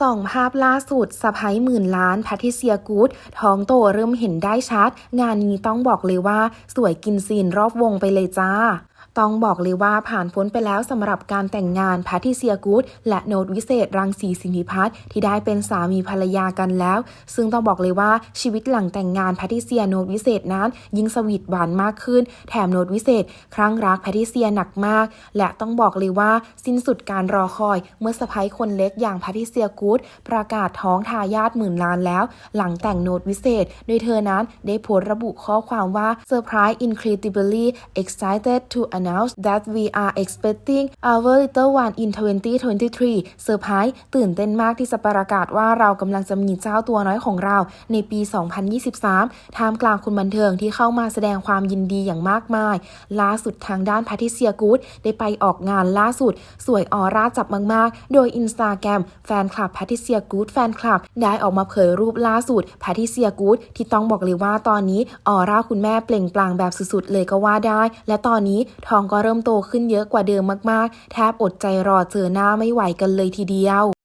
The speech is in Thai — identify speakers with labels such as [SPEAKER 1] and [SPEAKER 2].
[SPEAKER 1] ส่องภาพล่าสุดสะพ้ยหมื่นล้านแพทิเซียกูดท้องโตเริ่มเห็นได้ชัด งานนี้ต้องบอกเลยว่า สวยกินซีนรอบวงไปเลยจ้า ต้องบอกเลยว่าผ่านพ้นไปแล้วสำหรับการแต่งงานแพทิเซียกูดและโนตวิเศษรังสีสิงหิพัฒน์ที่ได้เป็นสามีภรรยากันแล้ว ซึ่งต้องบอกเลยว่าชีวิตหลังแต่งงานแพทิเซียโนตวิเศษนั้น ยิ่งสวีทหวานมากขึ้น แถมโนตวิเศษ ครั้งรักแพทิเซียหนักมาก และต้องบอกเลยว่าสิ้นสุดการรอคอย เมื่อสะพ้ยคนเล็กอย่างแพทิเซียกูดประกาศท้องทายาทหมื่นล้านแล้ว หลังแต่งโนตวิเศษ โดยเธอนั้นได้โพสต์ระบุข้อความว่า Surprise incredibly excited to announce that we are expecting our little one in 2023 เซอร์ไพรส์ตื่นเต้นมากที่จะประกาศว่าเรากำลังจะมีเจ้าตัวน้อยของเราในปี 2023 ท่ามกลางคนบันเทิงที่เข้ามาแสดงความยินดีอย่างมากมาย ล่าสุดทางด้านแพทริเซียกูดได้ไปออกงานล่าสุด สวยออร่าจับมาก ๆ โดยอินสตาแกรมแฟนคลับแพทริเซียกูดแฟนคลับ ได้ออกมาเผยรูปล่าสุดแพทริเซียกูดที่ต้องบอกเลยว่าตอนนี้ออร่าคุณแม่เปล่งปลั่งแบบสุด ๆ เลยก็ว่าได้ และตอนนี้ทองก็เริ่มโตขึ้นเยอะกว่าเดิมมากๆ แทบอดใจรอเจอหน้าไม่ไหวกันเลยทีเดียว